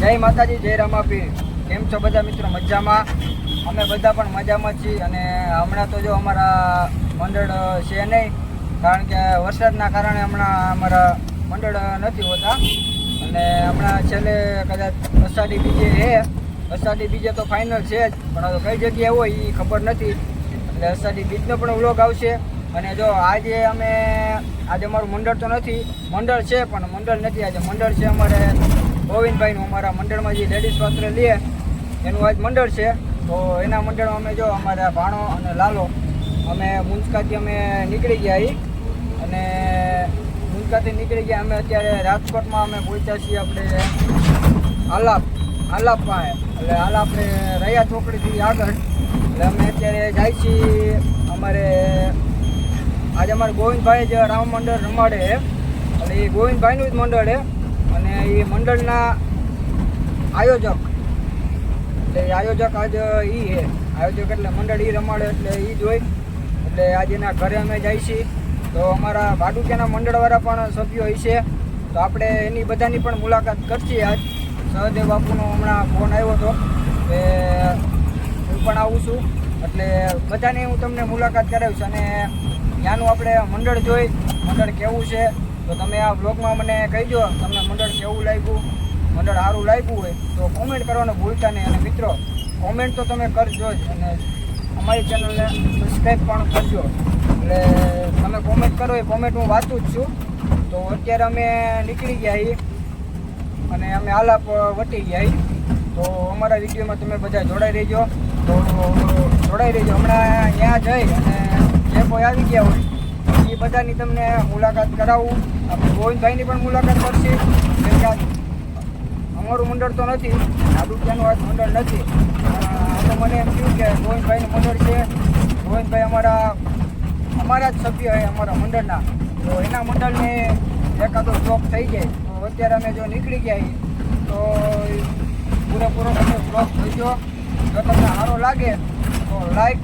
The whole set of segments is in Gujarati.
જય માતાજી, જય રામાપી કેમ છો બધા મિત્રો? મજામાં? અમે બધા પણ મજામાં છીએ અને હમણાં તો જો અમારા મંડળ છે નહીં, કારણ કે વરસાદના કારણે હમણાં અમારા મંડળ નથી હોતા. અને હમણાં છેલ્લે કદાચ અષાઢી બીજે છે અષાઢી બીજે તો ફાઇનલ છે જ, પણ કઈ જગ્યાએ હોય એ ખબર નથી. એટલે અષાઢી બીજનો પણ વ્લોગ આવશે. અને જો આજે અમે, આજે અમારું મંડળ તો નથી, મંડળ છે પણ મંડળ નથી. આજે મંડળ છે અમારે ગોવિંદભાઈનું અમારા મંડળમાં જે લેડીઝ વસ્ત્ર લે, એનું આજ મંડળ છે. તો એના મંડળમાં અમે જો અમારા ભાણો અને લાલો, અમે મુંજકાથી અમે નીકળી ગયા એ અને મુંજકાથી નીકળી ગયા, અમે અત્યારે રાજકોટમાં અમે પહોંચ્યા છીએ આપણે આલાપ આલાપ પાસે. એટલે આલાપ આપણે રૈયા ચોકડીથી આગળ. એટલે અમે અત્યારે જાય છીએ અમારે, આજે અમારે ગોવિંદભાઈ જે રામ મંડળ રમાડે એટલે એ ગોવિંદભાઈનું જ મંડળ છે. અને એ મંડળના આયોજક, એટલે એ આયોજક આજ ઈ હે આયોજક એટલે મંડળ ઈ રમાડે એટલે ઈ જ હોય. એટલે આજે એના ઘરે અમે જાય છીએ. તો અમારા ભાડુકિયાના મંડળવાળા પણ સભ્યો હોય છે. તો આપણે એની બધાની પણ મુલાકાત કરશી આજ. સહદેવ બાપુનો હમણાં ફોન આવ્યો હતો. કે હું પણ આવું છું. એટલે બધાની હું તમને મુલાકાત કરાવીશ. અને ત્યાંનું આપણે મંડળ જોઈ, મંડળ કેવું છે તો તમે આ બ્લોગમાં મને કહીજો, તમને મંડળ કેવું લાગ્યું? મંડળ સારું લાગ્યું હોય તો કોમેન્ટ કરવાનું ભૂલતા નહીં. અને મિત્રો કોમેન્ટ તો તમે કરજો જ. અને અમારી ચેનલને સબસ્ક્રાઈબ પણ કરજો. એટલે તમે કોમેન્ટ કરો એ કોમેન્ટ હું વાંચું જ છું. તો અત્યારે અમે નીકળી ગયા અને અમે આલાપ વટી ગયા તો અમારા વિડીયોમાં તમે બધા જોડાઈ રહેજો. તો જોડાઈ રહેજો. હમણાં ત્યાં જઈ અને જે કોઈ આવી ગયા હોય એ બધાની તમને મુલાકાત કરાવું. આપણે ગોવિંદભાઈની પણ મુલાકાત કરશે. કેમ કે અમારું મંડળ તો નથી, આદુત્યાનું આજ મંડળ નથી. આ તો મને એમ થયું કે ગોવિંદભાઈનું મંડળ છે. ગોવિંદભાઈ અમારા અમારા જ સભ્ય હોય અમારા મંડળના. તો એના મંડળને એકાદો શોખ થઈ જાય. તો અત્યારે અમે જો નીકળી ગયા તો પૂરેપૂરો તમે થઈ ગયો. જો તમને સારો લાગે, તો લાઈક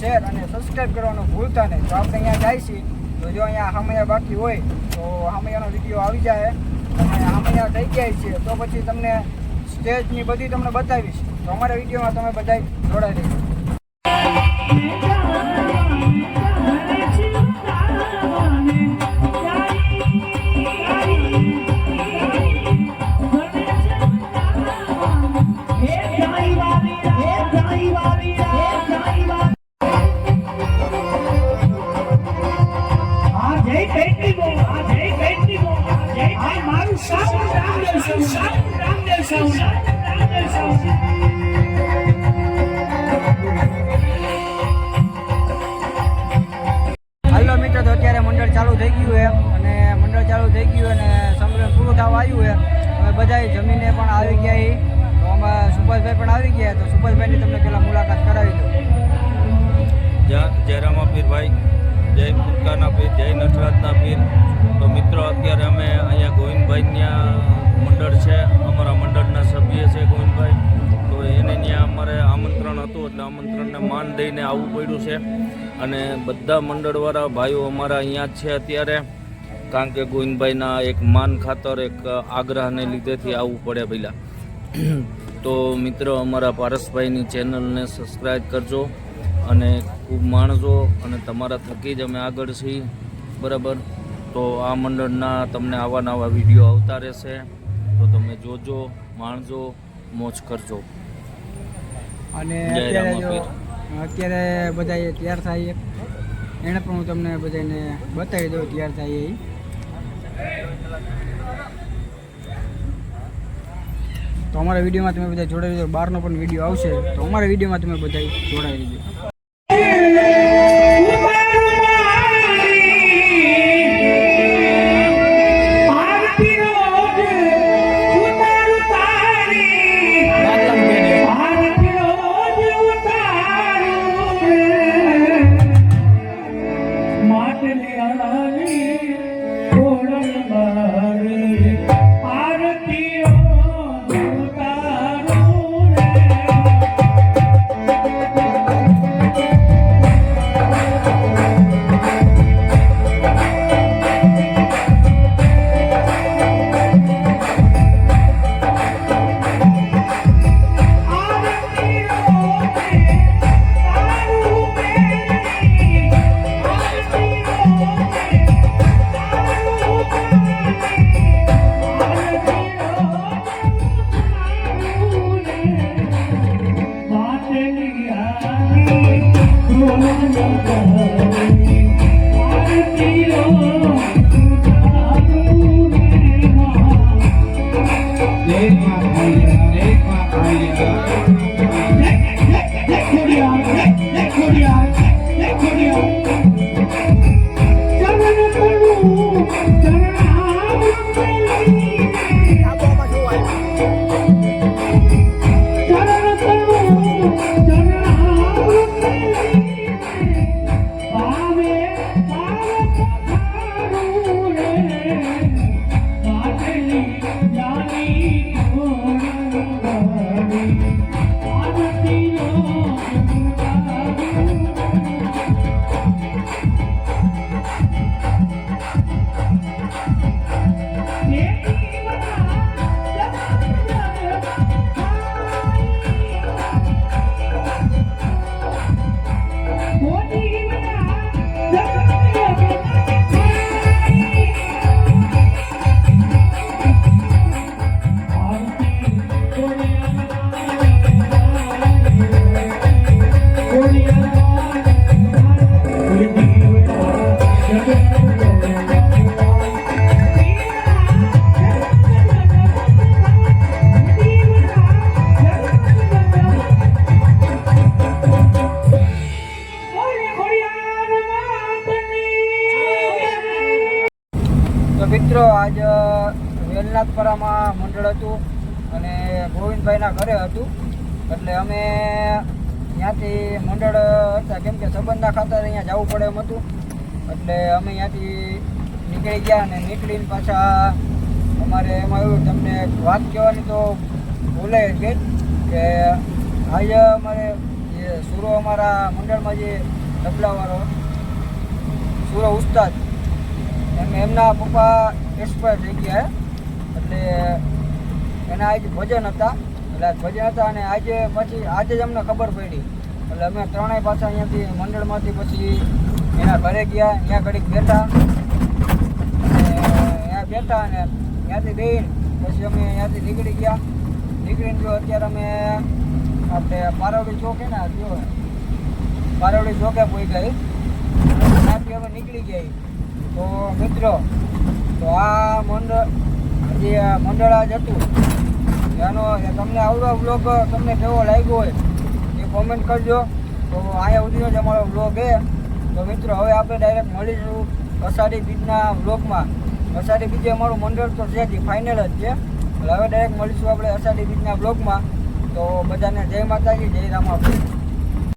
શેર અને સબસ્ક્રાઈબ કરવાનું ભૂલતા નહીં. તો આપણે અહીંયા જાય છીએ. તો જો અહીંયા હામૈયા બાકી હોય, તો હામૈયાનો વીડિયો આવી જાય. અને હામૈયા થઈ ગયા છીએ તો પછી તમને સ્ટેજની બધી તમને બતાવીશ. તો અમારા વિડીયોમાં તમે બધા જોડાઈ રહીજો. થઈ ગયું અને સંમેલન પૂરું થવા આવ્યું છે. હવે બધાય જમીને પણ આવી ગયા છે. તો આમાં સુભાષભાઈ પણ આવી ગયા. તો સુભાષભાઈની તમને પહેલાં મુલાકાત કરાવી દઉં જયરામ જય રામાપીર ભાઈ જય મુક્કાના પીર, જય નટરાજના પીર. તો મિત્રો, અત્યારે અમે અહીંયા ગોવિંદભાઈ ત્યાં મંડળ છે, અમારા મંડળના સભ્ય છે ગોવિંદભાઈ. તો એને ત્યાં અમારે આમંત્રણ હતું, એટલે આમંત્રણને માન દઈને આવવું પડ્યું છે. અને બધા મંડળવાળા ભાઈઓ અમારા અહીંયા જ છે અત્યારે. કારણ કે ગોવિંદભાઈના એક માન ખાતર, એક આગ્રહને લીધેથી આવવું પડે પહેલાં. તો મિત્રો, અમારા પારસભાઈની ચેનલને સબસ્ક્રાઈબ કરજો. અને ખૂબ માણજો અને તમારા થકી જ અમે આગળ છીએ. બરાબર? તો આ મંડળના તમને આવા નવા વીડિયો આવતા રહેશે. તો તમે જોજો માણજો મોજ કરજો. અને અત્યારે બધા તૈયાર થાય એને પણ હું તમને બધાને બતાવી દઉં તૈયાર થાય એ. તો અમારા વિડીયોમાં તમે બધા જોડાઈ દીધો બહારનો પણ વીડિયો આવશે. તો અમારા વિડીયોમાં તમે બધા જોડાઈ રહેજો. મિત્રો, આજ વેલનાથપરામાં મંડળ હતું અને ગોવિંદભાઈના ઘરે હતું. એટલે અમે ત્યાંથી મંડળ હતા, કેમ કે સંબંધના ખાતર અહીંયા જવું પડે એમ હતું. એટલે અમે ત્યાંથી નીકળી ગયા અને નીકળીને પાછા અમારે એમાં એવું તમને વાત કહેવાની તો ભૂલાઈ ગઈ કે આજે અમારે જે સુરો અમારા મંડળમાં જે તબલાવાળો સુરો ઉસ્તાદ, એમ એમના પપ્પા એક્સપાયર થઈ ગયા એટલે એના આજે ભજન હતા. એટલે આજ ભજન હતા અને આજે પછી, આજે જ અમને ખબર પડી. એટલે અમે ત્રણેય પાછા અહીંયાથી મંડળમાંથી પછી એના ઘરે ગયા ત્યાં ઘડીક બેઠા. ત્યાં બેઠા અને ત્યાંથી બેહીને પછી અમે ત્યાંથી નીકળી ગયા. નીકળીને જો અત્યારે અમે આપણે પારવડી ચોકે ને જો પારવડી ચોકે પહોંચી ગઈ ત્યાંથી અમે નીકળી ગયા તો મિત્રો તો આ મંડળ જે મંડળ આજ હતું. એનો તમને આવડો બ્લોગ તમને કેવો લાગ્યો હોય, એ કોમેન્ટ કરજો. તો અહીંયા સુધીનો જ અમારો બ્લોગ છે. તો મિત્રો, હવે આપણે ડાયરેક્ટ મળીશું અષાઢી બીજના બ્લોગમાં અષાઢી બીજે અમારું મંડળ તો છે જ ફાઇનલ જ છે. હવે ડાયરેક્ટ મળીશું આપણે અષાઢી બીજના બ્લોગમાં તો બધાને જય માતાજી, જય રામાપીર